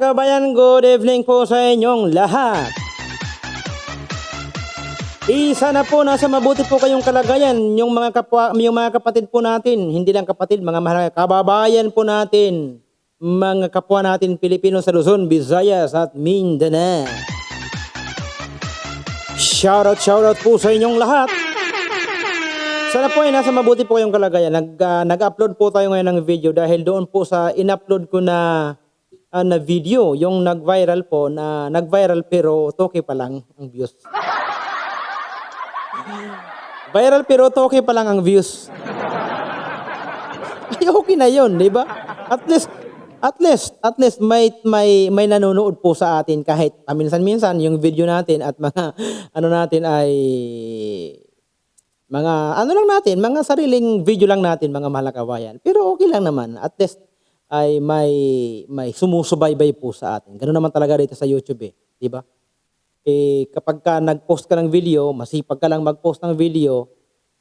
Kabayan, good evening po sa inyong lahat. Isa na po nasa mabuti po kayong kalagayan yung mga kapwa, yung mga kapatid po natin, hindi lang kapatid, mga mahal kababayan po natin, mga kapwa natin Pilipino sa Luzon, Visayas at Mindanao. Shoutout, shoutout po sa inyong lahat. Sana po ay nasa mabuti po kayong kalagayan. Nag, ah, nag-upload po tayo ngayon ng video dahil doon po sa in-upload ko na ah, na video, yung nag-viral po, na nag-viral pero toke pa lang ang views. Viral pero toke pa lang ang views. Ay, okay na yun, di ba? At least, at least, at least may, may, may nanonood po sa atin kahit paminsan-minsan yung video natin at mga ano natin ay mga ano lang natin, mga sariling video lang natin, mga mahal na kabayan. Pero okay lang naman. At least ay may may sumusubaybay po sa atin. Ganun naman talaga dito sa YouTube eh, 'di ba? Eh kapag ka nag-post ka ng video, masipag ka lang mag-post ng video,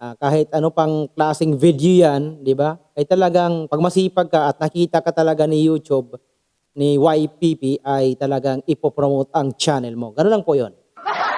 ah, kahit ano pang klaseng video 'yan, 'di ba? Ay talagang pag masipag ka at nakita ka talaga ni YouTube ni YPP ay talagang ipopromote ang channel mo. Ganun lang po 'yon.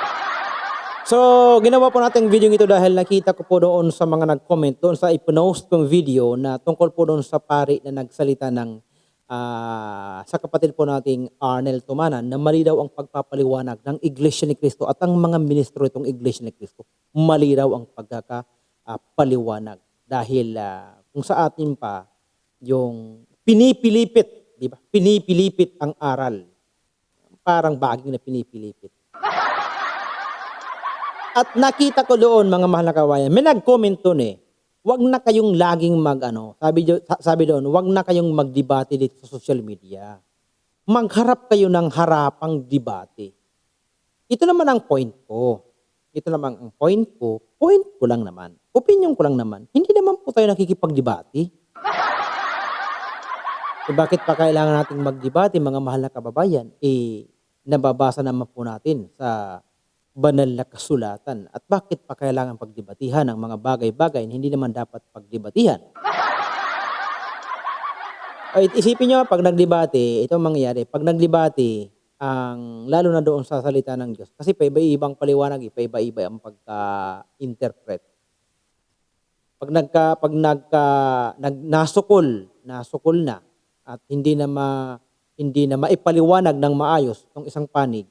So, ginawa po natin video ito dahil nakita ko po doon sa mga nag-comment doon sa ipinost kong video na tungkol po doon sa pari na nagsalita ng ah, sa kapatid po nating Arnel Tumanan na mali daw ang pagpapaliwanag ng Iglesia ni Cristo at ang mga ministro itong Iglesia ni Cristo. Mali daw ang pagkakapaliwanag dahil ah, kung sa atin pa yung pinipilipit, di ba? Pinipilipit ang aral. Parang baging na pinipilipit. At nakita ko doon mga mahal na kawayan, may nag-comment doon eh, wag na kayong laging mag ano, sabi, sabi doon, wag na kayong magdebate dito sa social media. Magharap kayo ng harapang debate. Ito naman ang point ko. Ito naman ang point ko. Point ko lang naman. Opinion ko lang naman. Hindi naman po tayo nakikipagdebate. Eh, bakit pa kailangan nating magdebate, mga mahal na kababayan? Eh, nababasa naman po natin sa banal na kasulatan. At bakit pa kailangan pagdebatihan ang mga bagay-bagay na hindi naman dapat pagdebatihan? Ay, isipin nyo, pag nagdebate, ito ang mangyayari. Pag nagdebate, ang lalo na doon sa salita ng Diyos. Kasi paiba-ibang paliwanag, paiba-iba ang pagka-interpret. Pag nagka pag nagka nag, nasukol, nasukol na at hindi na ma, hindi na maipaliwanag ng maayos ng isang panig,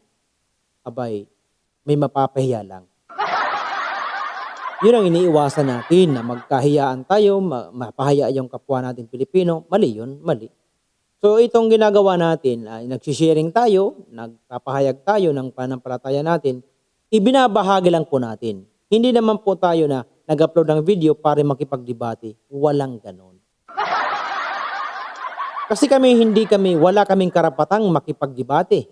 abay may mapapahiya lang. Yun ang iniiwasan natin na magkahiyaan tayo, ma- mapahiya yung kapwa natin Pilipino. Mali yun, mali. So itong ginagawa natin, ay nagsisharing tayo, nagpapahayag tayo ng panampalataya natin, ibinabahagi lang po natin. Hindi naman po tayo na nag-upload ng video para makipagdebate. Walang ganon. Kasi kami, hindi kami, wala kaming karapatang makipagdebate.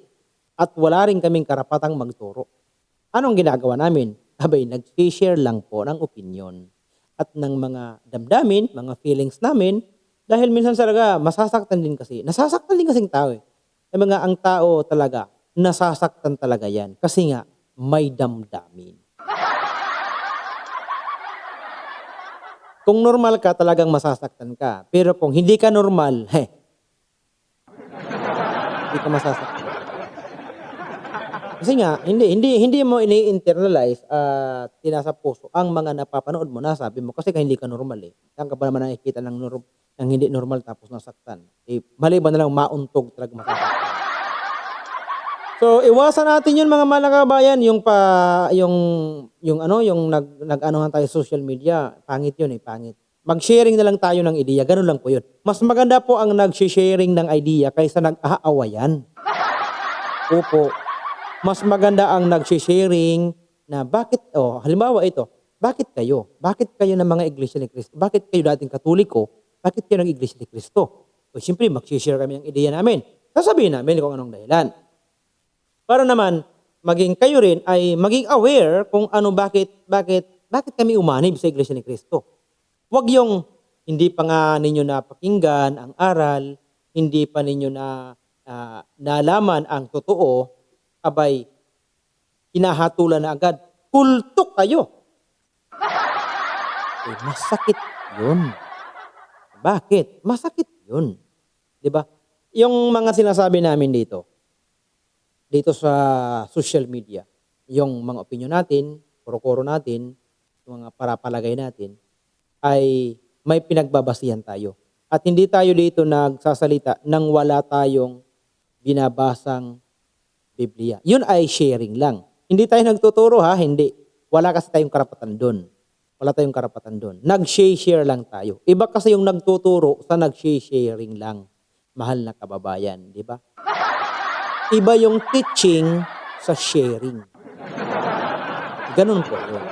At wala rin kaming karapatang magturo. Anong ginagawa namin? Abay, nag-share lang po ng opinion at ng mga damdamin, mga feelings namin dahil minsan talaga masasaktan din kasi. Nasasaktan din kasing tao eh. Yung mga ang tao talaga, nasasaktan talaga yan kasi nga may damdamin. Kung normal ka, talagang masasaktan ka. Pero kung hindi ka normal, heh, hindi ka masasaktan. Kasi nga, hindi, hindi, hindi mo ini-internalize at tinasa puso ang mga napapanood mo, nasabi mo, kasi ka hindi ka normal eh. Saan ka ba naman nakikita ng, norm, ng hindi normal tapos nasaktan? Eh, mali ba na lang mauntog talaga masasaktan? So, iwasan natin yun mga mga kabayan, yung pa, yung, yung ano, yung nag, nag-anuhan tayo social media, pangit yun eh, pangit. Mag-sharing na lang tayo ng ideya, ganun lang po yun. Mas maganda po ang nag-sharing ng idea kaysa nag-aawayan. Opo. Mas maganda ang nag-sharing na bakit, oh, halimbawa ito, bakit kayo? Bakit kayo ng mga iglesia ni Cristo? Bakit kayo dating katoliko? Bakit kayo ng iglesia ni Cristo? O siyempre, mag-share kami ng ideya namin. Sasabihin namin kung anong dahilan. Para naman, maging kayo rin ay maging aware kung ano bakit, bakit, bakit kami umanib sa iglesia ni Cristo. Huwag yung hindi pa nga ninyo napakinggan ang aral, hindi pa ninyo na ah, nalaman ang totoo, abay, hinahatulan na agad. Kulto kayo. Eh, masakit yun. Bakit? Masakit yun. Di ba? yung mga sinasabi namin dito, dito sa social media, yung mga opinion natin, kuro natin, yung mga parapalagay natin, ay may pinagbabasihan tayo. At hindi tayo dito nagsasalita nang wala tayong binabasang Biblia. Yun ay sharing lang. Hindi tayo nagtuturo ha, hindi. Wala kasi tayong karapatan doon. Wala tayong karapatan doon. Nag-share lang tayo. Iba kasi yung nagtuturo sa nag-sharing lang. Mahal na kababayan, di ba? Iba yung teaching sa sharing. Ganun po yun.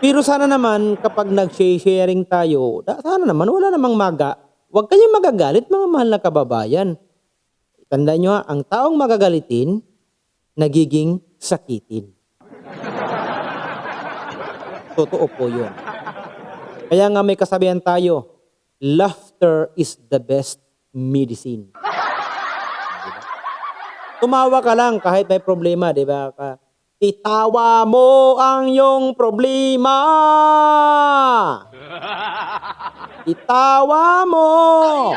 Pero sana naman kapag nag-sharing tayo, sana naman wala namang maga. Huwag kayong magagalit mga mahal na kababayan. Tandaan nyo ha, ang taong magagalitin, nagiging sakitin. Totoo po yun. Kaya nga may kasabihan tayo, laughter is the best medicine. Diba? Tumawa ka lang kahit may problema, di ba? Ka, Itawa mo ang iyong problema. Itawa mo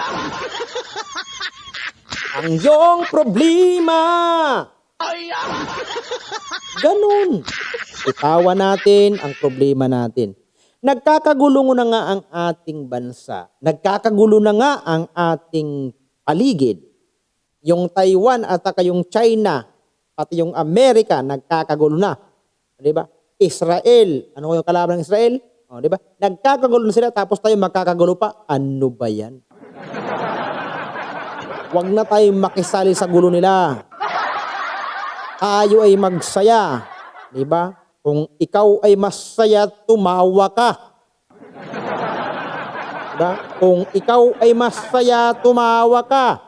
ang iyong problema. Ganun. Itawa natin ang problema natin. Nagkakagulo na nga ang ating bansa. Nagkakagulo na nga ang ating paligid. Yung Taiwan at saka yung China, pati yung Amerika, nagkakagulo na. Di ba? Israel, ano yung kalaban ng Israel? O, di ba? Nagkakagulo na sila tapos tayo magkakagulo pa. Ano ba yan? Huwag na tayong makisali sa gulo nila. Tayo ay magsaya. Di ba? Kung ikaw ay masaya, tumawa ka. Di ba? Kung ikaw ay masaya, tumawa ka.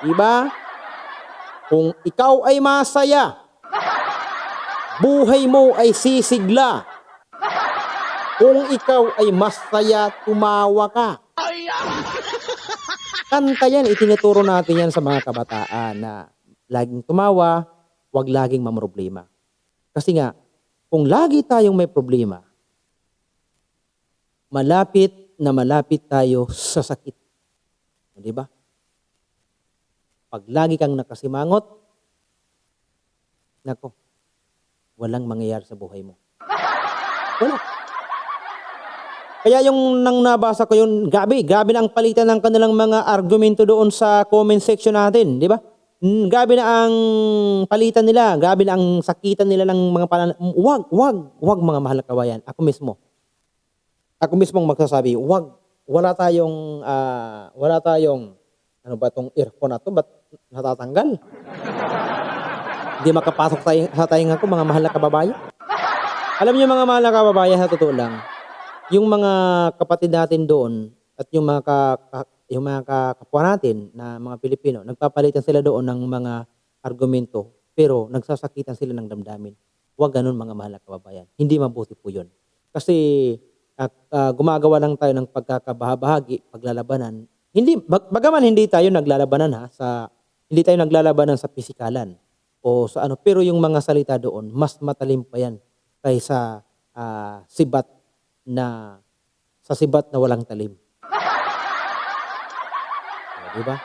Di ba? Kung ikaw ay masaya, buhay mo ay sisigla. Kung ikaw ay masaya, tumawa ka. Kanta yan, itinuturo natin yan sa mga kabataan na laging tumawa, wag laging mamroblema. Kasi nga, kung lagi tayong may problema, malapit na malapit tayo sa sakit. Di ba? Pag lagi kang nakasimangot, nako, walang mangyayari sa buhay mo. Wala. Kaya yung nang nabasa ko yun, gabi, gabi na ang palitan ng kanilang mga argumento doon sa comment section natin, di ba? Mm, Gabi na ang palitan nila, gabi na ang sakitan nila ng mga panan... Wag, wag, wag mga mahal na kawayan. Ako mismo. Ako mismo ang magsasabi, wag, wala tayong, ah, wala tayong, ano ba tong earphone na to, ba't natatanggal? Hindi makapasok tayo, sa tainga ko, mga mahal na kababayan. Alam niyo mga mahal na kababayan, sa totoo lang, yung mga kapatid natin doon at yung mga ka, ka- yung mga ka- kapwa natin na mga Pilipino, nagpapalitan sila doon ng mga argumento pero nagsasakitan sila ng damdamin. Huwag ganun mga mahal na kababayan. Hindi mabuti po yun. Kasi ah, ah, gumagawa lang tayo ng pagkakabahabahagi, paglalabanan. Hindi, bag, bagaman hindi tayo naglalabanan ha, sa, hindi tayo naglalabanan sa pisikalan o sa ano, pero yung mga salita doon, mas matalim pa yan kaysa ah, sibat na sa sibat na walang talim. Di ba?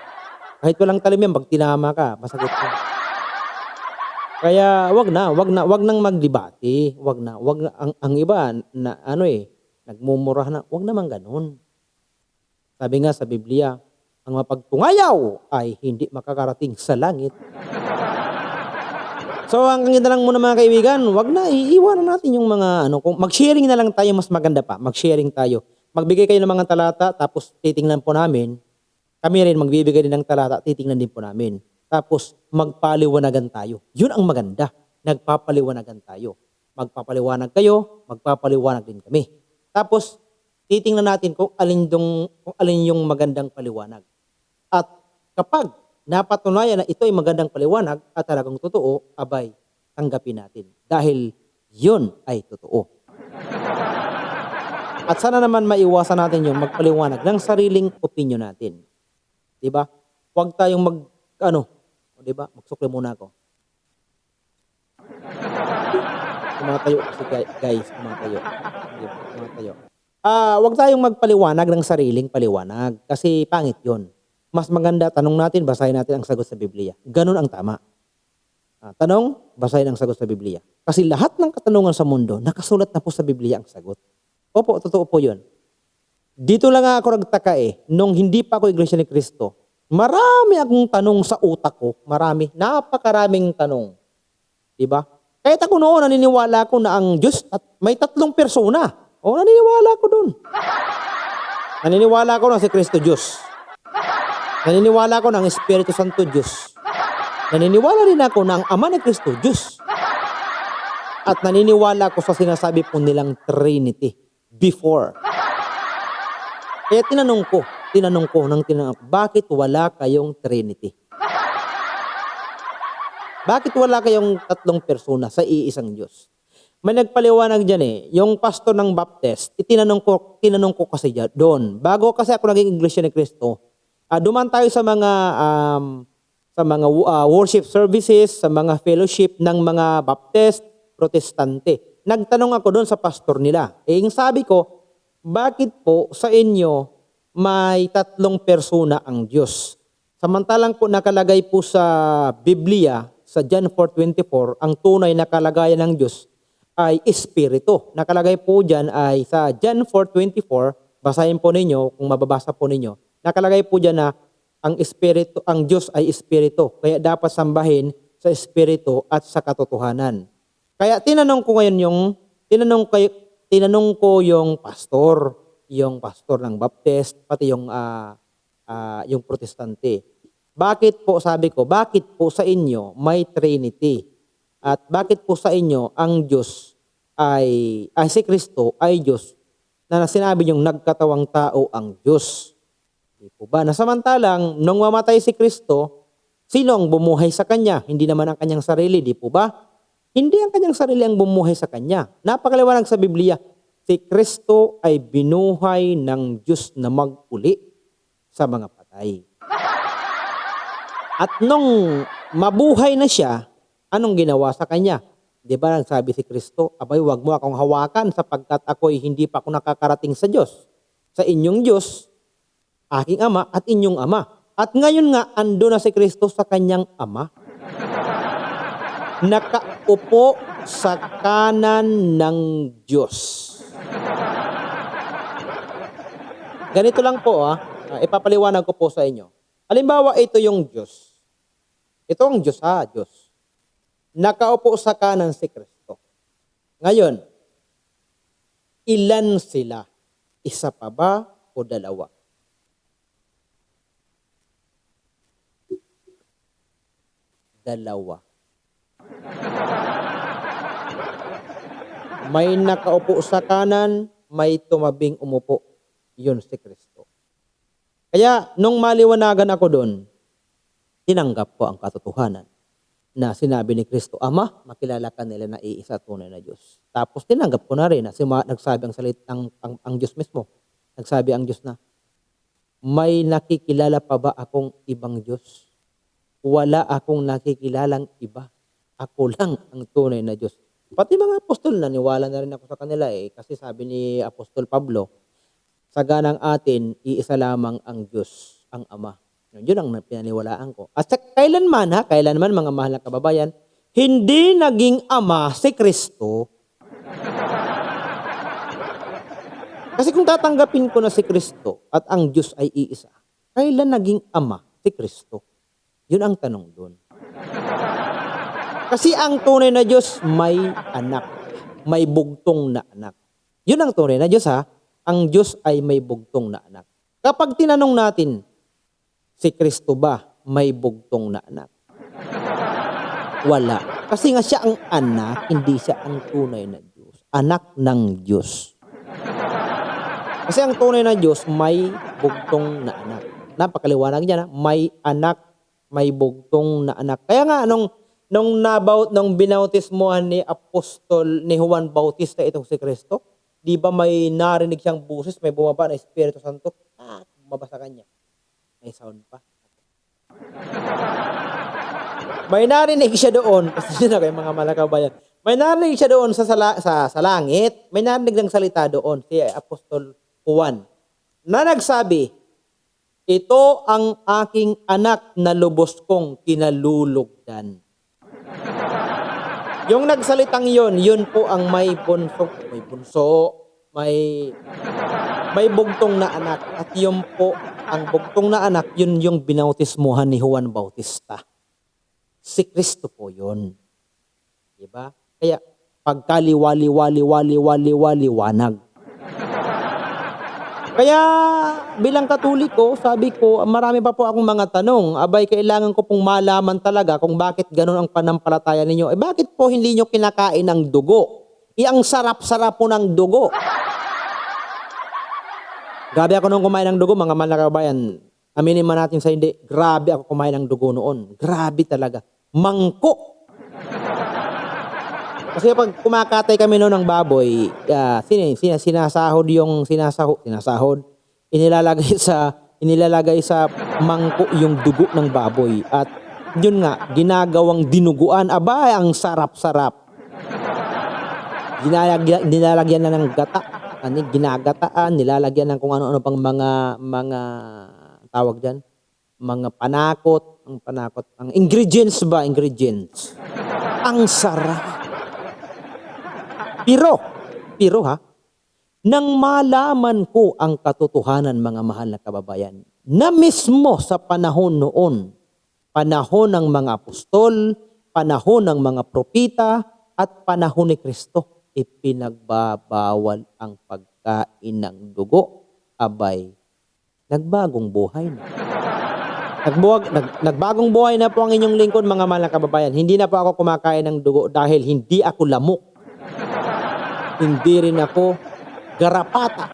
Kahit walang talim yan, pag tinama ka, masakit ka. Kaya wag na, wag na, wag nang magdebate, wag na, wag na, ang, ang iba na ano eh, nagmumura na, wag naman ganun. Sabi nga sa Biblia, ang mapagtungayaw ay hindi makakarating sa langit. So hanggang na lang muna mga kaibigan, wag na iiwanan natin yung mga ano, kung mag-sharing na lang tayo mas maganda pa, mag-sharing tayo. Magbigay kayo ng mga talata tapos titingnan po namin. Kami rin magbibigay din ng talata, titingnan din po namin. Tapos magpaliwanagan tayo. Yun ang maganda. Nagpapaliwanagan tayo. Magpapaliwanag kayo, magpapaliwanag din kami. Tapos titingnan natin kung alin yung kung alin yung magandang paliwanag. At kapag napatunayan na ito ay magandang paliwanag at talagang totoo, abay, tanggapin natin. Dahil yun ay totoo. At sana naman maiwasan natin yung magpaliwanag ng sariling opinion natin. 'Di ba? Huwag tayong mag ano, 'di ba? Magsukli muna ako. Tumatayo kasi guy- guys, tumatayo. Di ba? Tumatayo. Ah, huwag tayong magpaliwanag ng sariling paliwanag kasi pangit 'yon. Mas maganda, tanong natin, basahin natin ang sagot sa Biblia. Ganun ang tama. Ah, tanong, basahin ang sagot sa Biblia. Kasi lahat ng katanungan sa mundo, nakasulat na po sa Biblia ang sagot. Opo, totoo po yun. Dito lang nga ako nagtaka eh, nung hindi pa ako Iglesia ni Cristo, marami akong tanong sa utak ko. Marami. Napakaraming tanong. Diba? Kahit ako noon, naniniwala ko na ang Diyos at may tatlong persona. O, naniniwala ko dun. Naniniwala ko na si Kristo Diyos. Naniniwala ko na ang Espiritu Santo Diyos. Naniniwala rin ako na ang Ama ni Kristo Diyos. At naniniwala ko sa sinasabi po nilang Trinity before. Kaya tinanong ko, tinanong ko, nang tinanong ko, bakit wala kayong Trinity? Bakit wala kayong tatlong persona sa iisang Diyos? May nagpaliwanag dyan eh. Yung pastor ng Baptist, itinanong ko, tinanong ko kasi dyan, doon. Bago kasi ako naging Iglesia ni Cristo, ah duman tayo sa mga um, sa mga ah, worship services, sa mga fellowship ng mga Baptist, Protestante. Nagtanong ako doon sa pastor nila. Eh, yung sabi ko, bakit po sa inyo may tatlong persona ang Diyos? Samantalang po nakalagay po sa Biblia, sa John 4.24, ang tunay na kalagayan ng Diyos ay Espiritu. Nakalagay po dyan ay sa John 4.24, basahin po ninyo, kung mababasa po ninyo, nakalagay po dyan na ang Espiritu, ang Diyos ay Espiritu. Kaya dapat sambahin sa Espiritu at sa katotohanan. Kaya tinanong ko ngayon yung, tinanong, kay, tinanong ko yung pastor, yung pastor ng Baptist, pati yung, ah, ah, yung protestante. Bakit po, sabi ko, bakit po sa inyo may Trinity? At bakit po sa inyo ang Diyos ay, ay si Kristo ay Diyos na sinabi niyong nagkatawang tao ang Diyos? Di po ba? Nasamantalang, nung mamatay si Kristo, sino ang bumuhay sa Kanya? Hindi naman ang Kanyang sarili, di po ba? Hindi ang Kanyang sarili ang bumuhay sa Kanya. Napakaliwanag sa Biblia, si Kristo ay binuhay ng Diyos na maguli sa mga patay. At nung mabuhay na siya, anong ginawa sa kanya? Di ba nagsabi si Kristo, abay wag mo akong hawakan sapagkat ako'y hindi pa ako nakakarating sa Diyos. Sa inyong Diyos, aking ama at inyong ama. At ngayon nga, ando na si Kristo sa kanyang ama. Nakaupo sa kanan ng Diyos. Ganito lang po, ah. Ah, ipapaliwanag ko po sa inyo. Halimbawa, ito yung Diyos. Ito ang Diyos, ha, Diyos. Nakaupo sa kanan si Kristo. Ngayon, ilan sila? Isa pa ba o dalawa? Dalawa. May nakaupo sa kanan, may tumabing umupo. Yun si Kristo. Kaya, nung maliwanagan ako doon, tinanggap ko ang katotohanan na sinabi ni Kristo, Ama, makilala ka nila na iisa tunay na Diyos. Tapos tinanggap ko na rin na sima, nagsabi ang salit ang, ang, ang Diyos mismo. Nagsabi ang Diyos na, may nakikilala pa ba akong ibang Diyos? Wala akong nakikilalang iba. Ako lang ang tunay na Diyos. Pati mga apostol, naniwala na rin ako sa kanila eh. Kasi sabi ni Apostol Pablo, sa ganang atin, iisa lamang ang Diyos, ang Ama. Yun, ang pinaniwalaan ko. At sa kailanman ha, kailanman mga mahal na kababayan, hindi naging ama si Kristo. Kasi kung tatanggapin ko na si Kristo at ang Diyos ay iisa, kailan naging ama si Kristo? Yun ang tanong doon. Kasi ang tunay na Diyos may anak, may bugtong na anak. Yun ang tunay na Diyos ha. Ang Diyos ay may bugtong na anak. Kapag tinanong natin, si Kristo ba may bugtong na anak? Wala. Kasi nga siya ang anak, hindi siya ang tunay na Diyos. Anak ng Diyos. Kasi ang tunay na Diyos may bugtong na anak. Napakaliwanag niya na may anak, may bugtong na anak. Kaya nga nung nung nabaut nung binautismohan ni apostol ni Juan Bautista itong si Kristo, di ba may narinig siyang buses, may bumaba na Espiritu Santo, ah, bumaba sa kanya. May sound pa. May narinig siya doon, kasi na kayo mga malakabayan. May narinig siya doon sa, sala, sa, sa langit, may narinig ng salita doon, si Apostol Juan, na nagsabi, Ito ang aking anak na lubos kong kinalulugdan. Yung nagsalitang yon, yun po ang may bunso, may bunso, may may bugtong na anak at yun po ang bugtong na anak yun yung binautismuhan ni Juan Bautista. Si Kristo po yun. Diba? Kaya pagkaliwali-wali-wali-wali-wali-waliwanag. Kaya bilang katoliko, sabi ko, marami pa po akong mga tanong. Abay, kailangan ko pong malaman talaga kung bakit ganun ang panampalataya ninyo. Eh bakit po hindi nyo kinakain ng dugo? Eh, ang sarap-sarap po ng dugo. Grabe ako nung kumain ng dugo, mga malakabayan. Aminin man natin sa hindi, grabe ako kumain ng dugo noon. Grabe talaga. Mangko. Kasi pag kumakatay kami noon ng baboy, uh, sin, sin, sinasahod yung sinasahod, sinasahod, inilalagay sa inilalagay sa mangko yung dugo ng baboy. At yun nga ginagawang dinuguan. Aba ang sarap-sarap. Ginalagyan, nilalagyan na ng gata. Ano, ginagataan nilalagyan ng kung ano-ano pang mga mga tawag diyan mga panakot. Ang panakot ang ingredients ba? Ingredients. Ang sarap pero, pero ha, nang malaman ko ang katotohanan mga mahal na kababayan, na mismo sa panahon noon, panahon ng mga apostol, panahon ng mga propita, at panahon ni Kristo, ipinagbabawal ang pagkain ng dugo. Abay, nagbagong buhay na. Nagbuwag, nag, nagbagong buhay na po ang inyong lingkod mga mahal na kababayan. Hindi na po ako kumakain ng dugo dahil hindi ako lamok hindi rin ako garapata.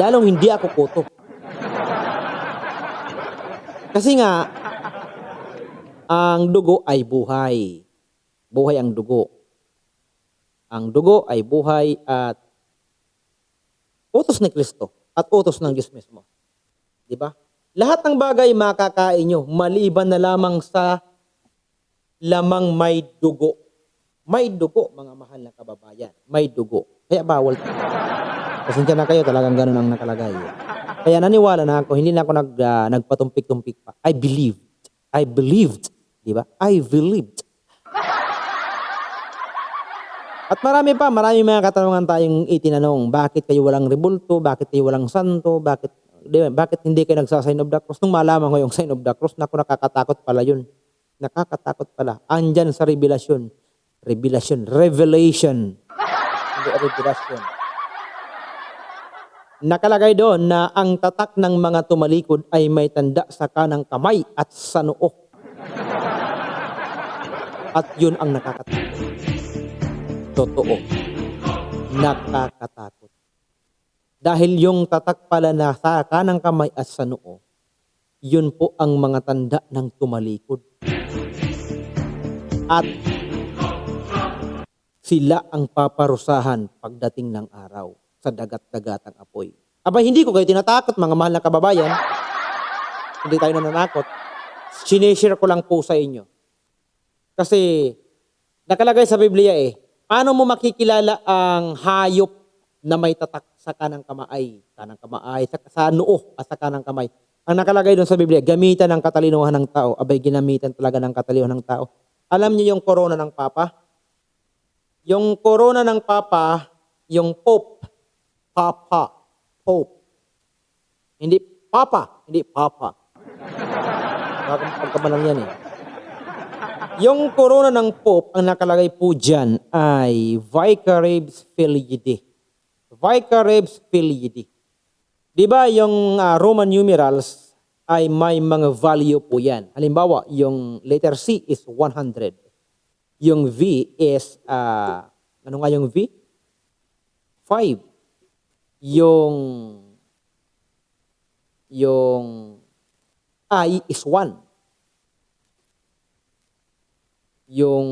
Lalong hindi ako kuto. Kasi nga, ang dugo ay buhay. Buhay ang dugo. Ang dugo ay buhay at utos ni Kristo at utos ng Diyos mismo. Di ba? Lahat ng bagay makakain nyo maliban na lamang sa lamang may dugo. May dugo, mga mahal na kababayan. May dugo. Kaya bawal. Pasensya na kayo, talagang ganun ang nakalagay. Kaya naniwala na ako, hindi na ako nag, uh, nagpatumpik-tumpik pa. I believed. I believed. Di ba? I believed. At marami pa, marami mga katanungan tayong itinanong. Bakit kayo walang rebulto? Bakit kayo walang santo? Bakit, di ba? Bakit hindi kayo nagsa-sign of the cross? Nung malaman ko yung sign of the cross, naku, nakakatakot pala yun. Nakakatakot pala. Andyan sa revelasyon Revelation. Revelation. Hindi revelation. Nakalagay doon na ang tatak ng mga tumalikod ay may tanda sa kanang kamay at sa noo. At yun ang nakakatakot. Totoo. Nakakatakot. Dahil yung tatak pala na sa kanang kamay at sa noo, yun po ang mga tanda ng tumalikod. At sila ang paparusahan pagdating ng araw sa dagat-dagatang apoy. Aba, hindi ko kayo tinatakot, mga mahal na kababayan. Hindi tayo nananakot. Sineshare ko lang po sa inyo. Kasi, nakalagay sa Biblia eh, paano mo makikilala ang hayop na may tatak sa kanang kamay, kanang kamay, sa, sa noo at sa kanang kamay. Ang nakalagay doon sa Biblia, gamitan ng katalinuhan ng tao. Abay, ginamitan talaga ng katalinuhan ng tao. Alam niyo yung corona ng Papa? Yung corona ng Papa, yung Pope, Papa, Pope. Hindi Papa, hindi Papa. Pagkamalang yan eh. Yung corona ng Pope, ang nakalagay po dyan ay Vicaribs Filiidi. Vicaribs Filiidi. Di ba yung uh, Roman numerals ay may mga value po yan. Halimbawa, yung letter C is 100 yung V is, uh, ano nga yung V? 5. Yung, yung I is 1. Yung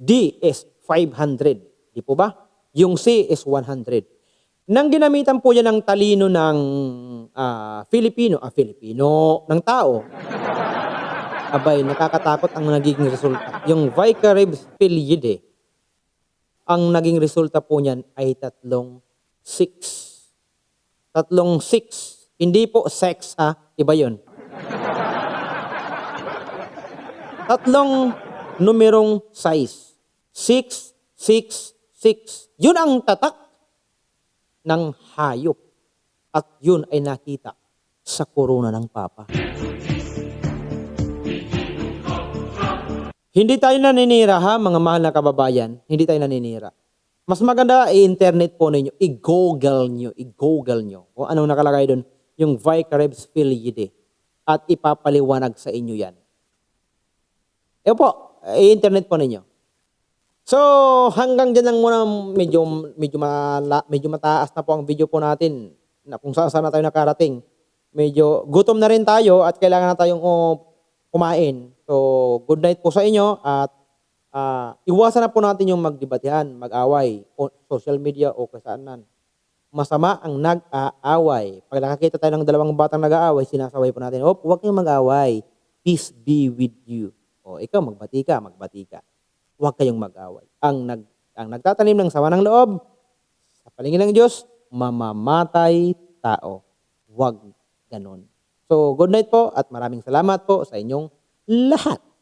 D is 500. Di po ba? Yung C is 100. Nang ginamitan po yan ng talino ng uh, Filipino, ah, Filipino, ng tao, abay, nakakatakot ang nagiging resulta. Yung Vicaribs Filiide, ang naging resulta po niyan ay tatlong 6. Tatlong 6 Hindi po sex ha, iba yun. Tatlong numerong size. 6, 6, 6. Yun ang tatak ng hayop. At yun ay nakita sa korona ng Papa. Hindi tayo naninira ha, mga mahal na kababayan. Hindi tayo naninira. Mas maganda i-internet po ninyo, i-google nyo, i-google nyo kung anong nakalagay doon, yung Vicarebs Filiide. At ipapaliwanag sa inyo yan. E po, i-internet po ninyo. So, hanggang dyan lang muna medyo, medyo, mala, medyo mataas na po ang video po natin na kung saan saan na tayo nakarating. Medyo gutom na rin tayo at kailangan na tayong oh, kumain. So, good night po sa inyo at ah, iwasan na po natin yung magdebatehan, mag-away, social media o kasaanan. Masama ang nag-aaway. Pag nakakita tayo ng dalawang batang nag-aaway, sinasaway po natin, oh, huwag kayong mag-away. Peace be with you. O ikaw, magbati ka, magbati ka. Huwag kayong mag-away. Ang, nag, ang nagtatanim ng sama ng loob, sa palingin ng Diyos, mamamatay tao. Huwag ganon. So, good night po at maraming salamat po sa inyong lahat.